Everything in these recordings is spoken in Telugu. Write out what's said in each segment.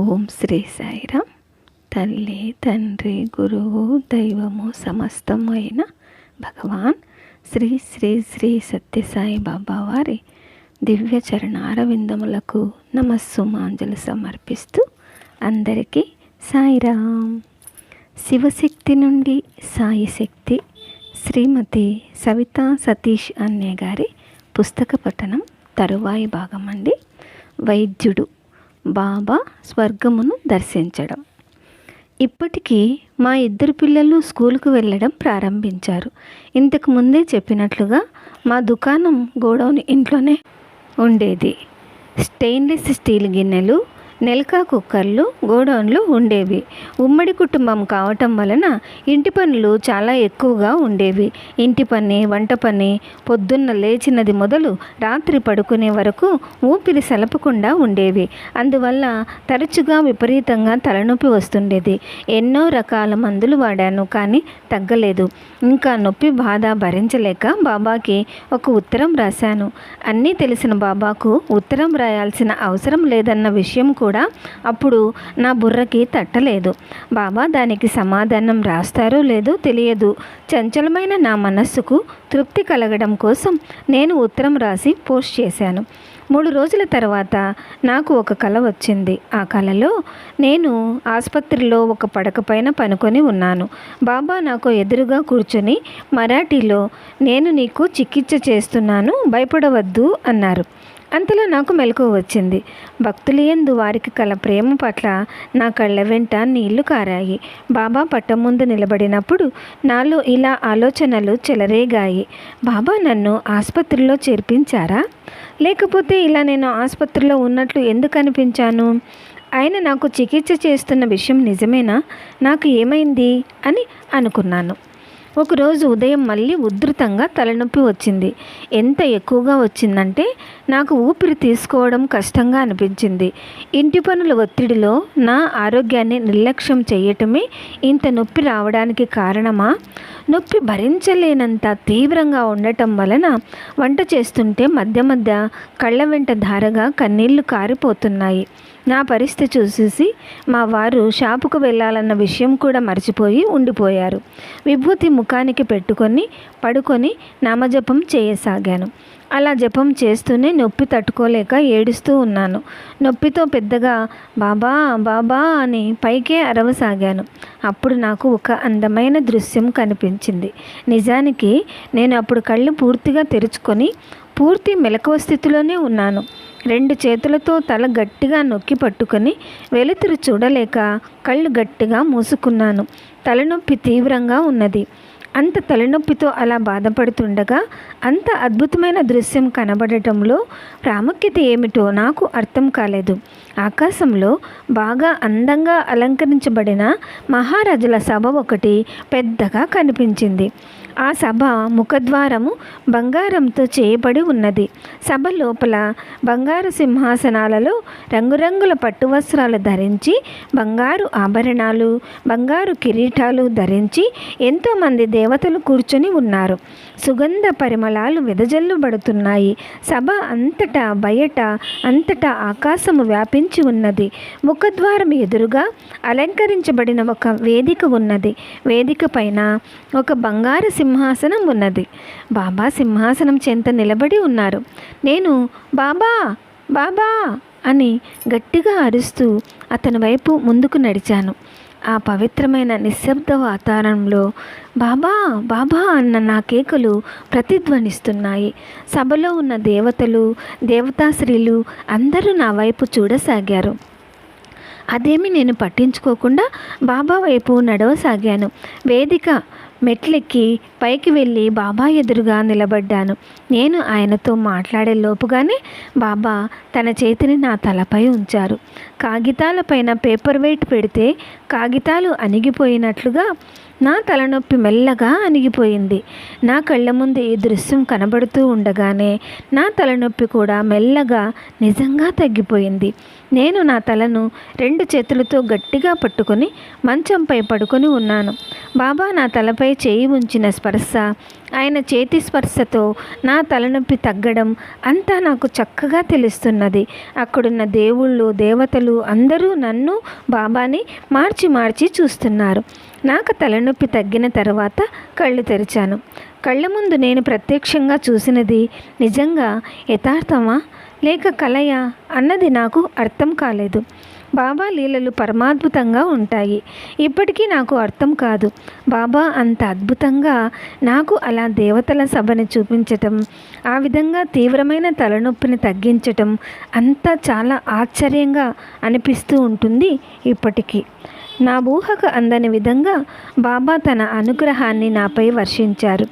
ఓం శ్రీ సాయిరామ్. తల్లి తండ్రి గురువు దైవము సమస్తమైన భగవాన్ శ్రీ శ్రీ శ్రీ సత్యసాయి బాబా వారి దివ్య చరణారవిందములకు నమస్సుమాంజలు సమర్పిస్తూ అందరికీ సాయిరామ్. శివశక్తి నుండి సాయి శక్తి శ్రీమతి సవితా సతీష్ అన్నే గారి పుస్తక పఠనం తరువాయి భాగం అండి వైద్యుడు బాబా స్వర్గమును దర్శించడం. ఇప్పటికీ మా ఇద్దరు పిల్లలు స్కూల్కు వెళ్ళడం ప్రారంభించారు. ఇంతకు ముందే చెప్పినట్లుగా మా దుకాణం గోడౌన్ ఇంట్లోనే ఉండేది. స్టెయిన్లెస్ స్టీల్ గిన్నెలు నెలకా కుక్కర్లు గోడౌన్లు ఉండేవి. ఉమ్మడి కుటుంబం కావటం వలన ఇంటి పనులు చాలా ఎక్కువగా ఉండేవి. ఇంటి పని వంట పని పొద్దున్న లేచినది మొదలు రాత్రి పడుకునే వరకు ఊపిరి సలపకుండా ఉండేవి. అందువల్ల తరచుగా విపరీతంగా తలనొప్పి వస్తుండేది. ఎన్నో రకాల మందులు వాడాను కానీ తగ్గలేదు. ఇంకా నొప్పి బాధ భరించలేక బాబాకి ఒక ఉత్తరం రాశాను. అన్నీ తెలిసిన బాబాకు ఉత్తరం రాయాల్సిన అవసరం లేదన్న విషయం కూడా కూడా అప్పుడు నా బుర్రకి తట్టలేదు. బాబా దానికి సమాధానం రాస్తారో లేదో తెలియదు. చంచలమైన నా మనస్సుకు తృప్తి కలగడం కోసం నేను ఉత్తరం రాసి పోస్ట్ చేశాను. మూడు రోజుల తర్వాత నాకు ఒక కళ వచ్చింది. ఆ కళలో నేను ఆసుపత్రిలో ఒక పడక పైన పనుకొని ఉన్నాను. బాబా నాకు ఎదురుగా కూర్చొని మరాఠీలో నేను నీకు చికిత్స చేస్తున్నాను భయపడవద్దు అన్నారు. అంతలో నాకు మెలకు వచ్చింది. భక్తులయందు వారికి కల ప్రేమ పట్ల నా కళ్ళ వెంట నీళ్ళు కారాయి. బాబా పట్టం ముందు నిలబడినప్పుడు నాలో ఇలా ఆలోచనలు చెలరేగాయి. బాబా నన్ను ఆసుపత్రిలో చేర్పించారా? లేకపోతే ఇలా నేను ఆసుపత్రిలో ఉన్నట్లు ఎందుకు అనిపించాను? ఆయన నాకు చికిత్స చేస్తున్న విషయం నిజమేనా? నాకు ఏమైంది? అని అనుకున్నాను. ఒకరోజు ఉదయం మళ్ళీ ఉధృతంగా తలనొప్పి వచ్చింది. ఎంత ఎక్కువగా వచ్చిందంటే నాకు ఊపిరి తీసుకోవడం కష్టంగా అనిపించింది. ఇంటి పనుల ఒత్తిడిలో నా ఆరోగ్యాన్ని నిర్లక్ష్యం చేయటమే ఇంత నొప్పి రావడానికి కారణమా? నొప్పి భరించలేనంత తీవ్రంగా ఉండటం వలన వంట చేస్తుంటే మధ్య మధ్య కళ్ళ వెంట ధారగా కన్నీళ్ళు కారిపోతున్నాయి. నా పరిస్థితి చూసేసి మా వారు షాపుకు వెళ్ళాలన్న విషయం కూడా మర్చిపోయి ఉండిపోయారు. విభూతి ముఖానికి పెట్టుకొని పడుకొని నామజపం చేయసాగాను. అలా జపం చేస్తూనే నొప్పి తట్టుకోలేక ఏడుస్తూ ఉన్నాను. నొప్పితో పెద్దగా బాబా బాబా అని పైకే అరవసాగాను. అప్పుడు నాకు ఒక అందమైన దృశ్యం కనిపించింది. నిజానికి నేను అప్పుడు కళ్ళు పూర్తిగా తెరుచుకొని పూర్తి మెలకువ స్థితిలోనే ఉన్నాను. రెండు చేతులతో తల గట్టిగా నొక్కి పట్టుకొని వెలుతురు చూడలేక కళ్ళు గట్టిగా మూసుకున్నాను. తలనొప్పి తీవ్రంగా ఉన్నది. అంత తలనొప్పితో అలా బాధపడుతుండగా అంత అద్భుతమైన దృశ్యం కనబడటంలో ప్రాముఖ్యత ఏమిటో నాకు అర్థం కాలేదు. ఆకాశంలో బాగా అందంగా అలంకరించబడిన మహారాజుల సభ ఒకటి పెద్దగా కనిపించింది. ఆ సభ ముఖద్వారము బంగారంతో చేయబడి ఉన్నది. సభ లోపల బంగారు సింహాసనాలలో రంగురంగుల పట్టు వస్త్రాలు ధరించి బంగారు ఆభరణాలు బంగారు కిరీటాలు ధరించి ఎంతోమంది దేవతలు కూర్చొని ఉన్నారు. సుగంధ పరిమళాలు వెదజల్లుబడుతున్నాయి. సభ అంతటా బయట అంతటా ఆకాశము వ్యాపించి ఉన్నది. ముఖద్వారం ఎదురుగా అలంకరించబడిన ఒక వేదిక ఉన్నది. వేదిక పైన ఒక బంగారు సింహాసనం ఉన్నది. బాబా సింహాసనం చెంత నిలబడి ఉన్నారు. నేను బాబా బాబా అని గట్టిగా అరుస్తూ అతని వైపు ముందుకు నడిచాను. ఆ పవిత్రమైన నిశ్శబ్ద వాతావరణంలో బాబా బాబా అన్న నా కేకలు ప్రతిధ్వనిస్తున్నాయి. సభలో ఉన్న దేవతలు దేవతాశ్రీలు అందరూ నా వైపు చూడసాగారు. అదేమి నేను పట్టించుకోకుండా బాబా వైపు నడవసాగాను. వేదిక మెట్లెక్కి పైకి వెళ్ళి బాబా ఎదురుగా నిలబడ్డాను. నేను ఆయనతో మాట్లాడే లోపుగానే బాబా తన చేతిని నా తలపై ఉంచారు. కాగితాలపైన పేపర్ వెయిట్ పెడితే కాగితాలు అణిగిపోయినట్లుగా నా తలనొప్పి మెల్లగా అణిగిపోయింది. నా కళ్ళ ముందు ఈ దృశ్యం కనబడుతూ ఉండగానే నా తలనొప్పి కూడా మెల్లగా నిజంగా తగ్గిపోయింది. నేను నా తలను రెండు చేతులతో గట్టిగా పట్టుకొని మంచంపై పడుకొని ఉన్నాను. బాబా నా తలపై చేయి ఉంచిన స్పర్శ ఆయన చేతి స్పర్శతో నా తలనొప్పి తగ్గడం అంతా నాకు చక్కగా తెలుస్తున్నది. అక్కడున్న దేవుళ్ళు దేవతలు అందరూ నన్ను బాబాని మార్చి మార్చి చూస్తున్నారు. నాకు తలనొప్పి తగ్గిన తర్వాత కళ్ళు తెరిచాను. కళ్ళ ముందు నేను ప్రత్యక్షంగా చూసినది నిజంగా యథార్థమా? లేక కలయా? అన్నది నాకు అర్థం కాలేదు. బాబా లీలలు పరమాద్భుతంగా ఉంటాయి. ఇప్పటికీ నాకు అర్థం కాదు. బాబా అంత అద్భుతంగా నాకు అలా దేవతల సభని చూపించటం ఆ విధంగా తీవ్రమైన తలనొప్పిని తగ్గించటం అంతా చాలా ఆశ్చర్యంగా అనిపిస్తూ ఉంటుంది ఇప్పటికీ. నా ఊహకు అందని విధంగా బాబా తన అనుగ్రహాన్ని నాపై వర్షించారు.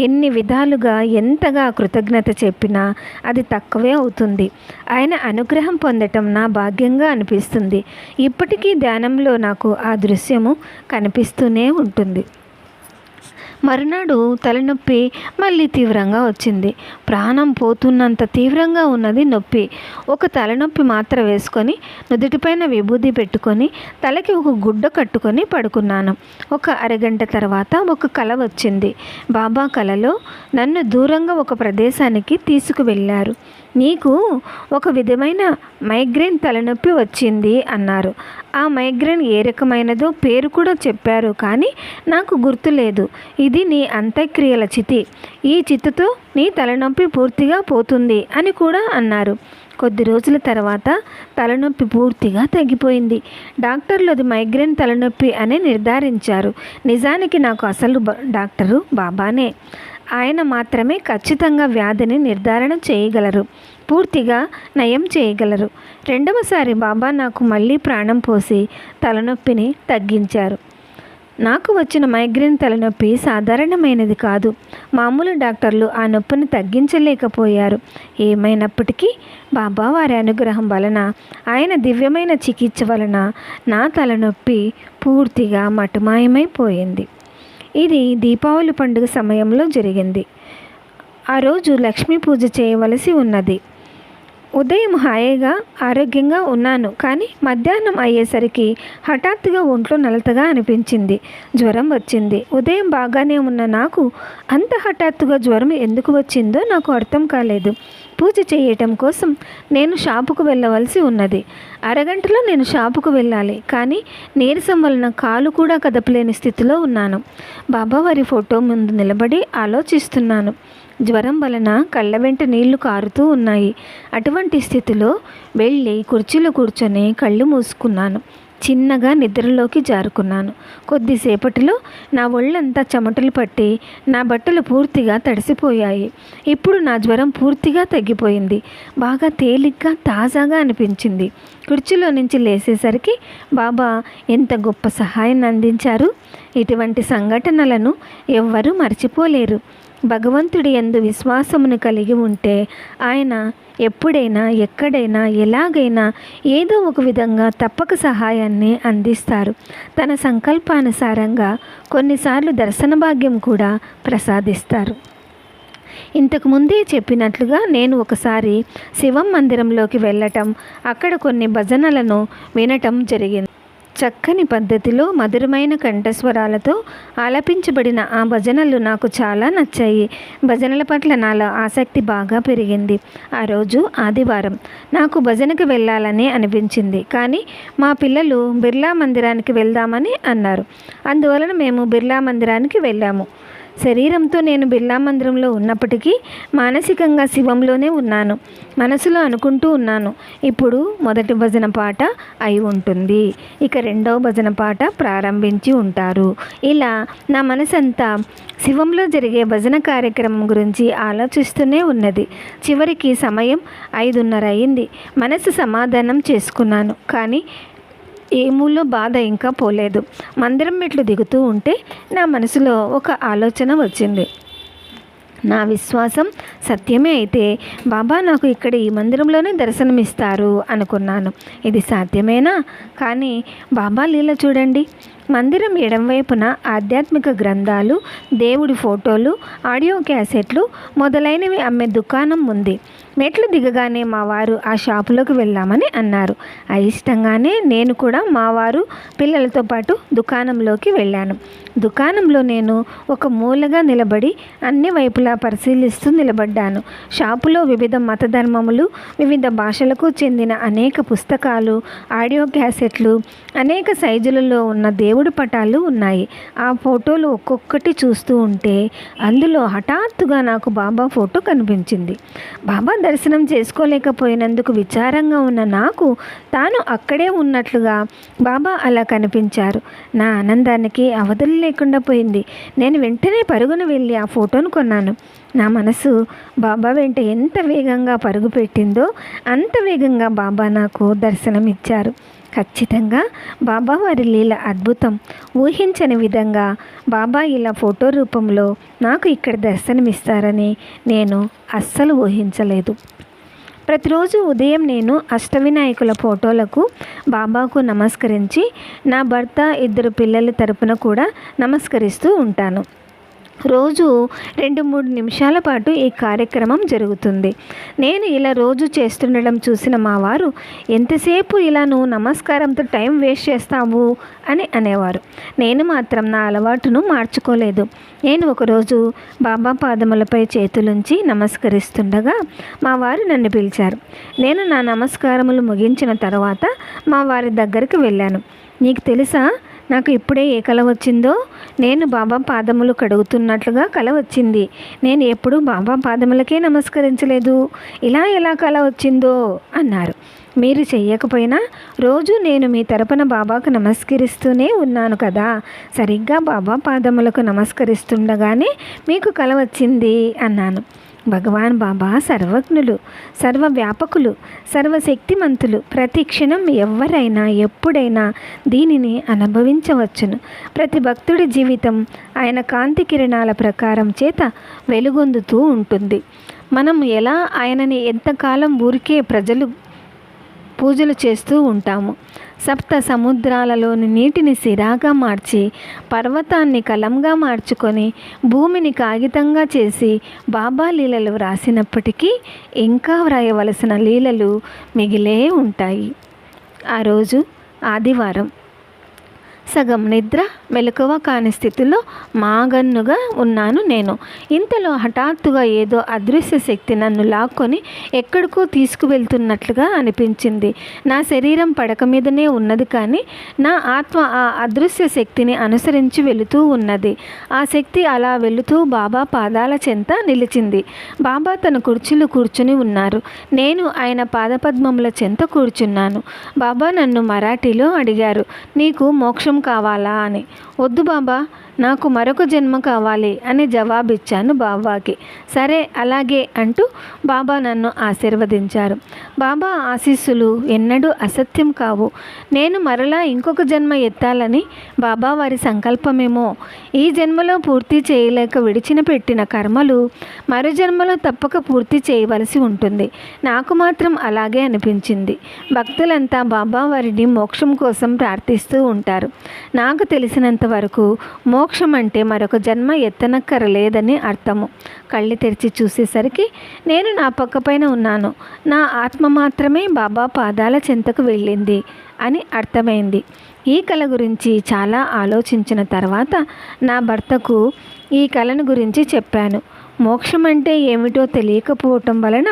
ఎన్ని విధాలుగా ఎంతగా కృతజ్ఞత చెప్పినా అది తక్కువే అవుతుంది. ఆయన అనుగ్రహం పొందటం నా భాగ్యంగా అనిపిస్తుంది. ఇప్పటికీ ధ్యానంలో నాకు ఆ దృశ్యము కనిపిస్తూనే ఉంటుంది. మరునాడు తలనొప్పి మళ్ళీ తీవ్రంగా వచ్చింది. ప్రాణం పోతున్నంత తీవ్రంగా ఉన్నది నొప్పి. ఒక తలనొప్పి మాత్ర వేసుకొని నుదుటిపైన విభూది పెట్టుకొని తలకి ఒక గుడ్డ కట్టుకొని పడుకున్నాను. ఒక అరగంట తర్వాత ఒక కల వచ్చింది. బాబా కలలో నన్ను దూరంగా ఒక ప్రదేశానికి తీసుకువెళ్ళారు. నీకు ఒక విధమైన మైగ్రేన్ తలనొప్పి వచ్చింది అన్నారు. ఆ మైగ్రేన్ ఏ రకమైనదో పేరు కూడా చెప్పారు కానీ నాకు గుర్తులేదు ఇది నీ అంత్యక్రియల చితి. ఈ చిత్తుతో నీ తలనొప్పి పూర్తిగా పోతుంది అని కూడా అన్నారు. కొద్ది రోజుల తర్వాత తలనొప్పి పూర్తిగా తగ్గిపోయింది. డాక్టర్లు అది మైగ్రేన్ తలనొప్పి అని నిర్ధారించారు. నిజానికి నాకు అసలు డాక్టరు బాబానే. ఆయన మాత్రమే ఖచ్చితంగా వ్యాధిని నిర్ధారణ చేయగలరు. పూర్తిగా నయం చేయగలరు. రెండవసారి బాబా నాకు మళ్ళీ ప్రాణం పోసి తలనొప్పిని తగ్గించారు. నాకు వచ్చిన మైగ్రేన్ తలనొప్పి సాధారణమైనది కాదు. మామూలు డాక్టర్లు ఆ నొప్పిని తగ్గించలేకపోయారు. ఏమైనప్పటికీ బాబా వారి అనుగ్రహం వలన ఆయన దివ్యమైన చికిత్స వలన నా తలనొప్పి పూర్తిగా మటుమాయమైపోయింది. ఇది దీపావళి పండుగ సమయంలో జరిగింది. ఆ రోజు లక్ష్మీ పూజ చేయవలసి ఉన్నది. ఉదయం హాయిగా ఆరోగ్యంగా ఉన్నాను. కానీ మధ్యాహ్నం అయ్యేసరికి హఠాత్తుగా ఒంట్లో నలతగా అనిపించింది. జ్వరం వచ్చింది. ఉదయం బాగానే ఉన్న నాకు అంత హఠాత్తుగా జ్వరం ఎందుకు వచ్చిందో నాకు అర్థం కాలేదు. పూజ చేయటం కోసం నేను షాపుకు వెళ్ళవలసి ఉన్నది. అరగంటలో నేను షాపుకు వెళ్ళాలి. కానీ నీరసం వలన కాలు కూడా కదపలేని స్థితిలో ఉన్నాను. బాబావారి ఫోటో ముందు నిలబడి ఆలోచిస్తున్నాను. జ్వరం వలన కళ్ళ వెంట నీళ్ళు కారుతూ ఉన్నాయి. అటువంటి స్థితిలో వెళ్ళి కుర్చీలో కూర్చొని కళ్ళు మూసుకున్నాను. చిన్నగా నిద్రలోకి జారుకున్నాను. కొద్దిసేపటిలో నా ఒళ్ళంతా చెమటలు పట్టి నా బట్టలు పూర్తిగా తడిసిపోయాయి. ఇప్పుడు నా జ్వరం పూర్తిగా తగ్గిపోయింది. బాగా తేలిగ్గా తాజాగా అనిపించింది. కుర్చీలో నుంచి లేసేసరికి బాబా ఎంత గొప్ప సహాయాన్ని అందించారు. ఇటువంటి సంఘటనలను ఎవ్వరూ మర్చిపోలేరు. భగవంతుడి ఎందు విశ్వాసమును కలిగి ఉంటే ఆయన ఎప్పుడైనా ఎక్కడైనా ఎలాగైనా ఏదో ఒక విధంగా తప్పక సహాయాన్ని అందిస్తారు. తన సంకల్పానుసారంగా కొన్నిసార్లు దర్శన భాగ్యం కూడా ప్రసాదిస్తారు. ఇంతకు ముందే చెప్పినట్లుగా నేను ఒకసారి శివం మందిరంలోకి వెళ్ళటం అక్కడ కొన్ని భజనలను వినటం జరిగింది. చక్కని పద్ధతిలో మధురమైన కంఠస్వరాలతో ఆలపించబడిన ఆ భజనలు నాకు చాలా నచ్చాయి. భజనల పట్ల నాలో ఆసక్తి బాగా పెరిగింది. ఆ రోజు ఆదివారం నాకు భజనకు వెళ్ళాలని అనిపించింది. కానీ మా పిల్లలు బిర్లా మందిరానికి వెళ్దామని అన్నారు. అందువలన మేము బిర్లా మందిరానికి వెళ్ళాము. శరీరంతో నేను బిర్లా మందిరంలో ఉన్నప్పటికీ మానసికంగా శివంలోనే ఉన్నాను. మనసులో అనుకుంటూ ఉన్నాను. ఇప్పుడు మొదటి భజన పాట అయి ఉంటుంది. ఇక రెండవ భజన పాట ప్రారంభించి ఉంటారు. ఇలా నా మనసంతా శివంలో జరిగే భజన కార్యక్రమం గురించి ఆలోచిస్తూనే ఉన్నది. చివరికి సమయం ఐదున్నర అయింది. మనసు సమాధానం చేసుకున్నాను. కానీ ఏమూలో బాధ ఇంకా పోలేదు. మందిరం మెట్లు దిగుతూ ఉంటే నా మనసులో ఒక ఆలోచన వచ్చింది. నా విశ్వాసం సత్యమే అయితే బాబా నాకు ఇక్కడ ఈ మందిరంలోనే దర్శనమిస్తారు అనుకున్నాను. ఇది సాధ్యమేనా? కానీ బాబా లీల చూడండి. మందిరం ఎడంవైపున ఆధ్యాత్మిక గ్రంథాలు దేవుడి ఫోటోలు ఆడియో క్యాసెట్లు మొదలైనవి అమ్మే దుకాణం ఉంది. మెట్లు దిగగానే మా వారు ఆ షాపులోకి వెళ్దామని అన్నారు. అయిష్టంగానే నేను కూడా మా వారు పిల్లలతో పాటు దుకాణంలోకి వెళ్ళాను. దుకాణంలో నేను ఒక మూలగా నిలబడి అన్ని వైపులా పరిశీలిస్తూ నిలబడ్డాను. షాపులో వివిధ మతధర్మములు వివిధ భాషలకు చెందిన అనేక పుస్తకాలు ఆడియో క్యాసెట్లు అనేక సైజులలో ఉన్న దేవుడి పటాలు ఉన్నాయి. ఆ ఫోటోలు ఒక్కొక్కటి చూస్తూ ఉంటే అందులో హఠాత్తుగా నాకు బాబా ఫోటో కనిపించింది. బాబా దర్శనం చేసుకోలేకపోయినందుకు విచారంగా ఉన్న నాకు తాను అక్కడే ఉన్నట్లుగా బాబా అలా కనిపించారు. నా ఆనందానికి అవధులు లేకుండా పోయింది. నేను వెంటనే పరుగున వెళ్ళి ఆ ఫోటోను కొన్నాను. నా మనసు బాబా వెంట ఎంత వేగంగా పరుగు పెట్టిందో అంత వేగంగా బాబా నాకు దర్శనమిచ్చారు. ఖచ్చితంగా బాబా వారి లీల అద్భుతం. ఊహించని విధంగా బాబా ఇలా ఫోటో రూపంలో నాకు ఇక్కడ దర్శనమిస్తారని నేను అస్సలు ఊహించలేదు. ప్రతిరోజు ఉదయం నేను అష్టవినాయకుల ఫోటోలకు బాబాకు నమస్కరించి నా భర్త ఇద్దరు పిల్లల తరపున కూడా నమస్కరిస్తూ ఉంటాను. రోజు రెండు మూడు నిమిషాల పాటు ఈ కార్యక్రమం జరుగుతుంది. నేను ఇలా రోజు చేస్తుండడం చూసిన మా వారు ఎంతసేపు ఇలా నువ్వు నమస్కారంతో టైం వేస్ట్ చేస్తావు? అని అనేవారు. నేను మాత్రం నా అలవాటును మార్చుకోలేదు. నేను ఒకరోజు బాబా పాదములపై చేతులుంచి నమస్కరిస్తుండగా మా వారు నన్ను పిలిచారు. నేను నా నమస్కారములు ముగించిన తర్వాత మా వారి దగ్గరికి వెళ్ళాను. నీకు తెలుసా? నాకు ఇప్పుడే ఏ కళ వచ్చిందో నేను బాబా పాదములు కడుగుతున్నట్లుగా కల వచ్చింది. నేను ఎప్పుడూ బాబా పాదములకే నమస్కరించలేదు. ఇలా ఎలా కల వచ్చిందో అన్నారు. మీరు చెయ్యకపోయినా రోజు నేను మీ తరపున బాబాకు నమస్కరిస్తూనే ఉన్నాను కదా. సరిగ్గా బాబా పాదములకు నమస్కరిస్తుండగానే మీకు కల వచ్చింది అన్నాను. భగవాన్ బాబా సర్వజ్ఞులు సర్వవ్యాపకులు సర్వశక్తిమంతులు. ప్రతి క్షణం ఎవరైనా ఎప్పుడైనా దీనిని అనుభవించవచ్చును. ప్రతి భక్తుడి జీవితం ఆయన కాంతి కిరణాల ప్రకారం చేత వెలుగొందుతూ ఉంటుంది. మనం ఎలా ఆయనని ఎంతకాలం ఊరికే ప్రజలు పూజలు చేస్తూ ఉంటాము? సప్త సముద్రాలలోని నీటిని సిరాగా మార్చి పర్వతాన్ని కలంగా మార్చుకొని భూమిని కాగితంగా చేసి బాబా లీలలు వ్రాసినప్పటికీ ఇంకా వ్రాయవలసిన లీలలు మిగిలే ఉంటాయి. ఆ రోజు ఆదివారం. సగం నిద్ర మెలకువ కాని స్థితిలో మాగన్నుగా ఉన్నాను నేను. ఇంతలో హఠాత్తుగా ఏదో అదృశ్య శక్తి నన్ను లాక్కొని ఎక్కడికో తీసుకువెళ్తున్నట్లుగా అనిపించింది. నా శరీరం పడక మీదనే ఉన్నది కానీ నా ఆత్మ ఆ అదృశ్య శక్తిని అనుసరించి వెళుతూ ఉన్నది. ఆ శక్తి అలా వెళుతూ బాబా పాదాల చెంత నిలిచింది. బాబా తన కుర్చీలో కూర్చుని ఉన్నారు. నేను ఆయన పాదపద్మముల చెంత కూర్చున్నాను. బాబా నన్ను మరాఠీలో అడిగారు. నీకు మోక్షం కావాలా అని. వద్దు బాబా నాకు మరొక జన్మ కావాలి అని జవాబిచ్చాను బాబాకి. సరే అలాగే అంటూ బాబా నన్ను ఆశీర్వదించారు. బాబా ఆశీస్సులు ఎన్నడూ అసత్యం కావు. నేను మరలా ఇంకొక జన్మ ఎత్తాలని బాబా వారి సంకల్పమేమో. ఈ జన్మలో పూర్తి చేయలేక విడిచిన పెట్టిన కర్మలు మరో జన్మలో తప్పక పూర్తి చేయవలసి ఉంటుంది. నాకు మాత్రం అలాగే అనిపించింది. భక్తులంతా బాబా వారిని మోక్షం కోసం ప్రార్థిస్తూ ఉంటారు. నాకు తెలిసినంత వరకు మోక్షం అంటే మరొక జన్మ ఎత్తనక్కర లేదని అర్థము. కళ్ళు తెరిచి చూసేసరికి నేను నా పక్కపైన ఉన్నాను. నా ఆత్మ మాత్రమే బాబా పాదాల చెంతకు వెళ్ళింది అని అర్థమైంది. ఈ కళ గురించి చాలా ఆలోచించిన తర్వాత నా భర్తకు ఈ కళను గురించి చెప్పాను. మోక్షం అంటే ఏమిటో తెలియకపోవటం వలన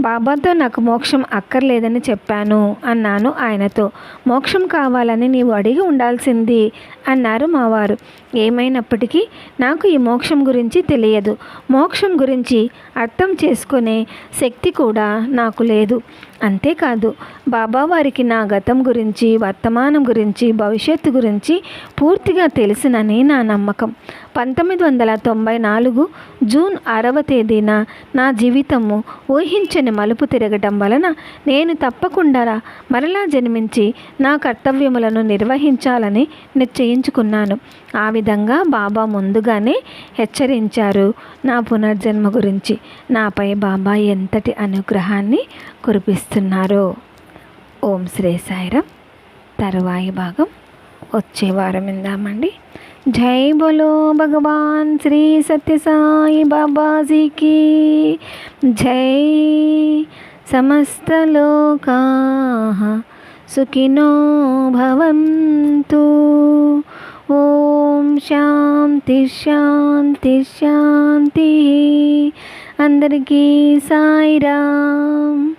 బాబాతో నాకు మోక్షం అక్కర్లేదని చెప్పాను అన్నాను ఆయనతో. మోక్షం కావాలని నీవు అడిగి ఉండాల్సింది అన్నారు మావారు. ఏమైనప్పటికీ నాకు ఈ మోక్షం గురించి తెలియదు. మోక్షం గురించి అర్థం చేసుకునే శక్తి కూడా నాకు లేదు. అంతేకాదు బాబా వారికి నా గతం గురించి వర్తమానం గురించి భవిష్యత్తు గురించి పూర్తిగా తెలిసినని నా నమ్మకం. పంతొమ్మిది వందల తొంభై నాలుగు జూన్ ఆరవ తేదీన నా జీవితము ఊహించని మలుపు తిరగటం వలన నేను తప్పకుండా మరలా జన్మించి నా కర్తవ్యములను నిర్వహించాలని నిశ్చయించుకున్నాను. ఆ విధంగా బాబా ముందుగానే హెచ్చరించారు నా పునర్జన్మ గురించి. నాపై బాబా ఎంతటి అనుగ్రహాన్ని కురిపిస్తున్నారు. ఓం శ్రీ సాయిరం. తరువాయి భాగం వచ్చే వారం ఇందామండి జై బోలో భగవాన్ శ్రీ సత్యసాయి బాబాజీకి జై సమస్త లోకా సుఖినో భవంతు. ఓం శాంతి శాంతి శాంతి. అందరికీ సాయిరామ్